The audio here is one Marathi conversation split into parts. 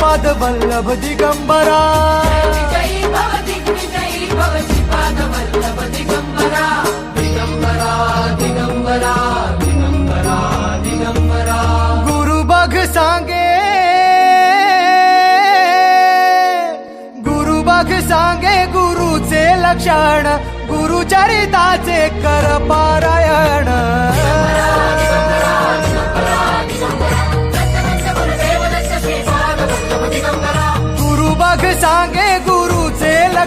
श्रीपाद वल्लभ दिगंबरा गुरु बघ सांगे। गुरु बघ सांगे गुरुचे लक्षण गुरुचरिताचे कर पारायण।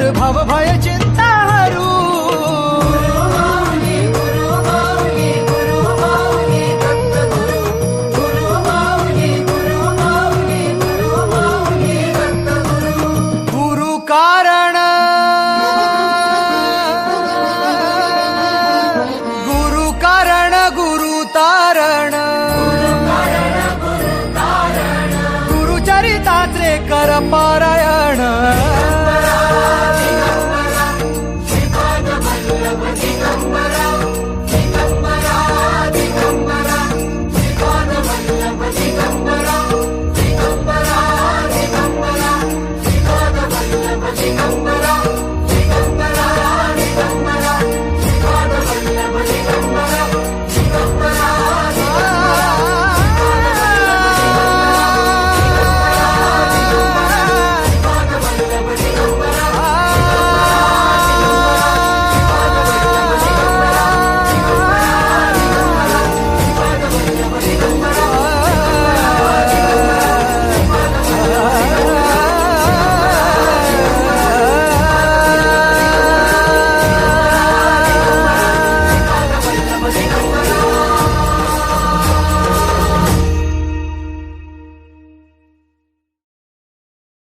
तर भाव भय चिंता हरू। गुरु